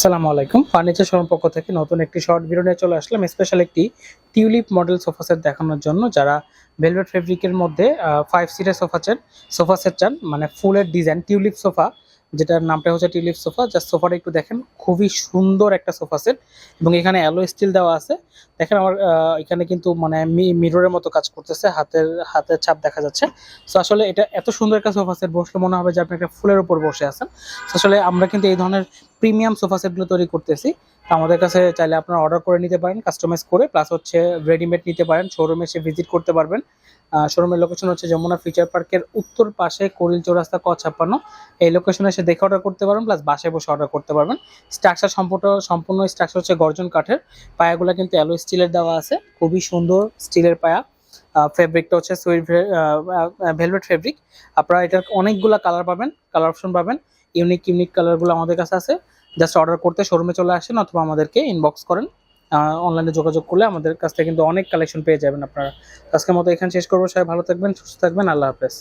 আসসালামু আলাইকুম। Furniture showroom পক্ষ থেকে নতুন একটি শর্ট ভিডিও নিয়ে চলে আসলাম স্পেশাল একটি টিউলিপ মডেল সোফা সেট দেখানোর জন্য। যারা ভেলভেট ফেব্রিকের মধ্যে ফাইভ সিটের সোফা সেট সোফা সেট চান মানে ফুলের ডিজাইন টিউলিপ সোফা যেটার নামটা হচ্ছে টিউলিপ সোফা। জাস্ট সোফাটা একটু দেখেন, খুবই সুন্দর একটা সোফা সেট এবং এখানে অ্যালো স্টিল দেওয়া আছে। দেখেন আমার এখানে কিন্তু মানে মিররের মতো কাজ করতেছে, হাতের হাতের ছাপ দেখা যাচ্ছে। তো আসলে এটা এত সুন্দর একটা সোফা সেট, বসলে মনে হবে যে আপনি একটা ফুলের উপর বসে আছেন। আসলে আমরা কিন্তু এই ধরনের প্রিমিয়াম সোফা সেটগুলো তৈরি করতেছি। আমাদের কাছে চাইলে আপনারা অর্ডার করে নিতে পারেন কাস্টমাইজ করে প্লাস হচ্ছে রেডিমেড নিতে পারেন শোরুমে এসে ভিজিট করতে পারবেন। শোরুমের লোকেশন হচ্ছে যমুনা ফিচার পার্কের উত্তর পাশে করিল চৌরাস্তা ক ছাপ্পান্ন। এই লোকেশনে এসে দেখে অর্ডার করতে পারবেন প্লাস বাসায় বসে অর্ডার করতে পারবেন। স্ট্রাকচার সম্পূর্ণ সম্পূর্ণ স্ট্রাকচার হচ্ছে গর্জন কাঠের। পায়াগুলো কিন্তু অ্যালো স্টিলের দেওয়া আছে। খুবই সুন্দর স্টিলের পায়া। ফেব্রিকটা হচ্ছে সুইট ভেলভেট ফেব্রিক আপনারা এটার অনেকগুলো কালার পাবেন কালার অপশন পাবেন। ইউনিক ইউনিক কালারগুলো আমাদের কাছে আছে। জাস্ট অর্ডার করতে শোরুমে চলে আসেন অথবা আমাদেরকে ইনবক্স করেন। অনলাইনে যোগাযোগ করলে আমাদের কাছ থেকে কিন্তু অনেক কালেকশন পেয়ে যাবেন আপনারা। আজকের মতো এখানে শেষ করব। সবাই ভালো থাকবেন, সুস্থ থাকবেন। আল্লাহ হাফেজ।